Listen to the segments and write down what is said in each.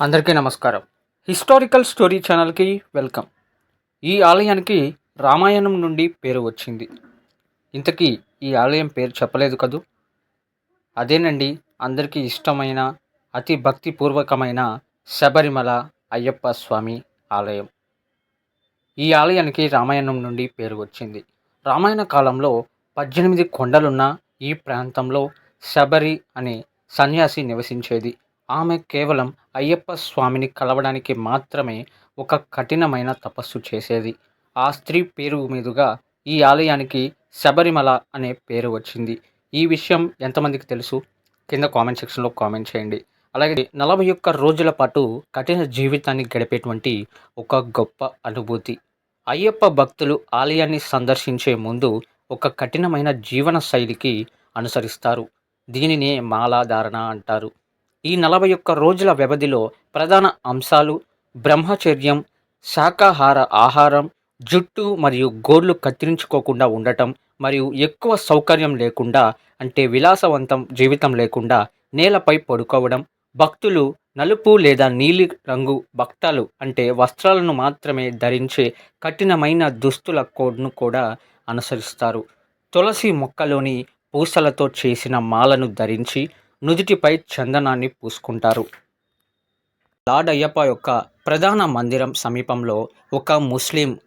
అందరికీ నమస్కారం. Historical story ఛానల్కి వెల్కమ్. ఈ ఆలయానికి రామాయణం నుండి పేరు వచ్చింది. ఇంతకీ ఈ ఆలయం పేరు చెప్పలేదు కదూ? అదేనండి అందరికీ ఇష్టమైన అతి భక్తిపూర్వకమైన శబరిమల అయ్యప్ప స్వామి ఆలయం. ఈ ఆలయానికి రామాయణం నుండి పేరు వచ్చింది. రామాయణ కాలంలో పద్దెనిమిది కొండలున్న ఈ ప్రాంతంలో శబరి అనే సన్యాసి నివసించేది. ఆమె కేవలం అయ్యప్ప స్వామిని కలవడానికి మాత్రమే ఒక కఠినమైన తపస్సు చేసేది. ఆ స్త్రీ పేరు మీదుగా ఈ ఆలయానికి శబరిమల అనే పేరు వచ్చింది. ఈ విషయం ఎంతమందికి తెలుసు? కింద కామెంట్ సెక్షన్లో కామెంట్ చేయండి. అలాగే నలభై ఒక్క రోజుల పాటు కఠిన జీవితాన్ని గడిపేటువంటి ఒక గొప్ప అనుభూతి. అయ్యప్ప భక్తులు ఆలయాన్ని సందర్శించే ముందు ఒక కఠినమైన జీవన శైలికి అనుసరిస్తారు. దీనినే మాలాధారణ అంటారు. ఈ నలభై ఒక్క రోజుల వ్యవధిలో ప్రధాన అంశాలు బ్రహ్మచర్యం శాకాహార ఆహారం జుట్టు మరియు గోర్లు కత్తిరించుకోకుండా ఉండటం మరియు ఎక్కువ సౌకర్యం లేకుండా అంటే విలాసవంతం జీవితం లేకుండా నేలపై పడుకోవడం భక్తులు నలుపు లేదా నీలి రంగు భక్తాలు అంటే వస్త్రాలను మాత్రమే ధరించే కఠినమైన దుస్తుల కోడ్ను కూడా అనుసరిస్తారు. తులసి మొక్కలోని పూసలతో చేసిన మాలను ధరించి నుదుటిపై చందనాన్ని పూసుకుంటారు. లార్డ్ అయ్యప్ప యొక్క ప్రధాన మందిరం సమీపంలో ఒక ముస్లిం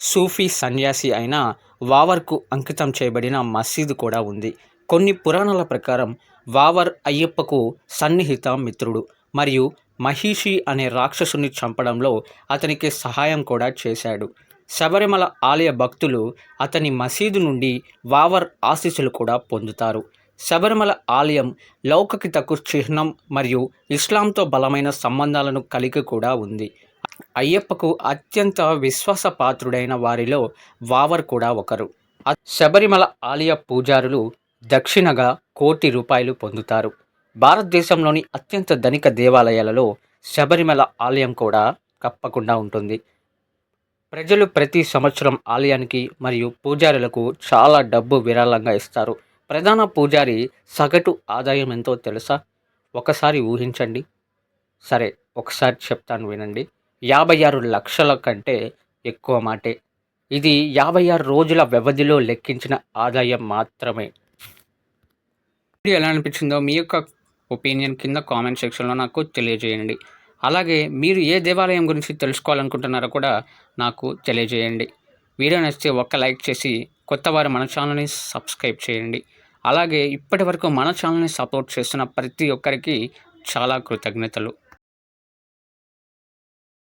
సూఫీ సన్యాసి అయిన వావర్కు అంకితం చేయబడిన మసీదు కూడా ఉంది. కొన్ని పురాణాల ప్రకారం వావర్ అయ్యప్పకు సన్నిహిత మిత్రుడు మరియు మహిషి అనే రాక్షసుని చంపడంలో అతనికి సహాయం కూడా చేశాడు. శబరిమల ఆలయ భక్తులు అతని మసీదు నుండి వావర్ ఆశీస్సులు కూడా పొందుతారు. శబరిమల ఆలయం లౌకికతకు చిహ్నం మరియు ఇస్లాంతో బలమైన సంబంధాలను కలిగి కూడా ఉంది. అయ్యప్పకు అత్యంత విశ్వాసపాత్రుడైన వారిలో వావర్ కూడా ఒకరు. శబరిమల ఆలయ పూజారులు దక్షిణగా కోటి రూపాయలు పొందుతారు. భారతదేశంలోని అత్యంత ధనిక దేవాలయాలలో శబరిమల ఆలయం కూడా తప్పకుండా ఉంటుంది. ప్రజలు ప్రతి సంవత్సరం ఆలయానికి మరియు పూజారులకు చాలా డబ్బు విరాళంగా ఇస్తారు. ప్రధాన పూజారి సగటు ఆదాయం ఎంతో తెలుసా? ఒకసారి ఊహించండి. సరే ఒకసారి చెప్తాను వినండి. యాభై ఆరు లక్షల కంటే ఎక్కువ మాటే. ఇది యాభై ఆరు రోజుల వ్యవధిలో లెక్కించిన ఆదాయం మాత్రమే. వీడియో ఎలా అనిపించిందో మీ యొక్క ఒపీనియన్ కింద కామెంట్ సెక్షన్లో నాకు తెలియజేయండి. అలాగే మీరు ఏ దేవాలయం గురించి తెలుసుకోవాలనుకుంటున్నారో కూడా నాకు తెలియజేయండి. వీడియో నచ్చితే ఒక్క లైక్ చేసి కొత్త వారు మన ఛానల్ని సబ్స్క్రైబ్ చేయండి. అలాగే ఇప్పటి వరకు మన ఛానల్ని సపోర్ట్ చేస్తున్న ప్రతి ఒక్కరికి చాలా కృతజ్ఞతలు.